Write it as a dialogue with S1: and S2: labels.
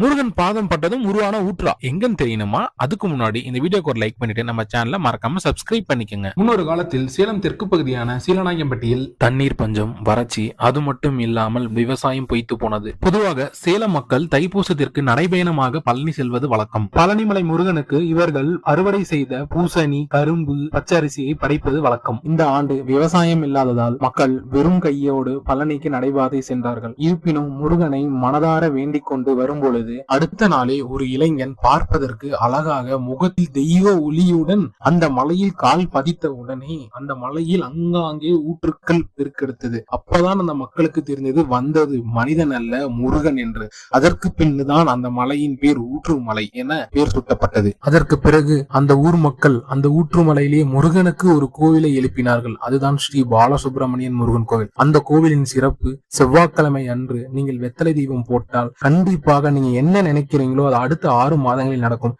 S1: முருகன் பாதம் பட்டதும் உருவான ஊற்றா. எங்கன்னு தெரியணுமா? அதுக்கு முன்னாடி இந்த வீடியோக்கு ஒரு லைக் பண்ணிட்டு நம்ம சேனலை மறக்காம சப்ஸ்கிரைப் பண்ணிக்கோங்க.
S2: முன்னொரு காலத்தில் சேலம் தெற்கு பகுதியான சீலநாயம்பட்டியில்
S1: தண்ணீர் பஞ்சம் வறட்சி அது மட்டும் இல்லாமல் விவசாயம் பொய்த்து போனது. பொதுவாக சேலம் மக்கள் தைப்பூசத்திற்கு நடைபயணமாக பழனி செல்வது வழக்கம்.
S2: பழனிமலை முருகனுக்கு இவர்கள் அறுவடை செய்த பூசணி கரும்பு பச்சரிசியை படைப்பது வழக்கம்.
S1: இந்த ஆண்டு விவசாயம் இல்லாததால் மக்கள் வெறும் கையோடு பழனிக்கு நடைபாதை சென்றார்கள். இருப்பினும் முருகனை மனதார வேண்டிக் கொண்டு வரும்பொழுது அடுத்த நாளே ஒரு இளைஞன் பார்ப்பதற்கு அழகாக முகத்தில் தெய்வ ஒளியுடன் அந்த மலையில் கால் பதித்த உடனே அந்த மலையில் அங்காங்கே ஊற்றுக்கள் பெருக்கெடுத்தது. அப்பதான் அந்த மக்களுக்கு தெரிந்தது வந்தது மனிதன் அல்ல முருகன் என்று. அதற்கு பின்னுதான் அந்த மலையின் பேர் ஊற்று மலை என பேர் சுட்டப்பட்டது. அதற்கு பிறகு அந்த ஊர் மக்கள் அந்த ஊற்று மலையிலே முருகனுக்கு ஒரு கோவிலை எழுப்பினார்கள். அதுதான் ஸ்ரீ பாலசுப்ரமணியன் முருகன் கோவில். அந்த கோவிலின் சிறப்பு செவ்வாய்க்கிழமை அன்று நீங்கள் வெத்தலை தீபம் போட்டால் கண்டிப்பாக நீங்க என்ன நினைக்கிறீங்களோ அது அடுத்த ஆறு மாதங்களில் நடக்கும்.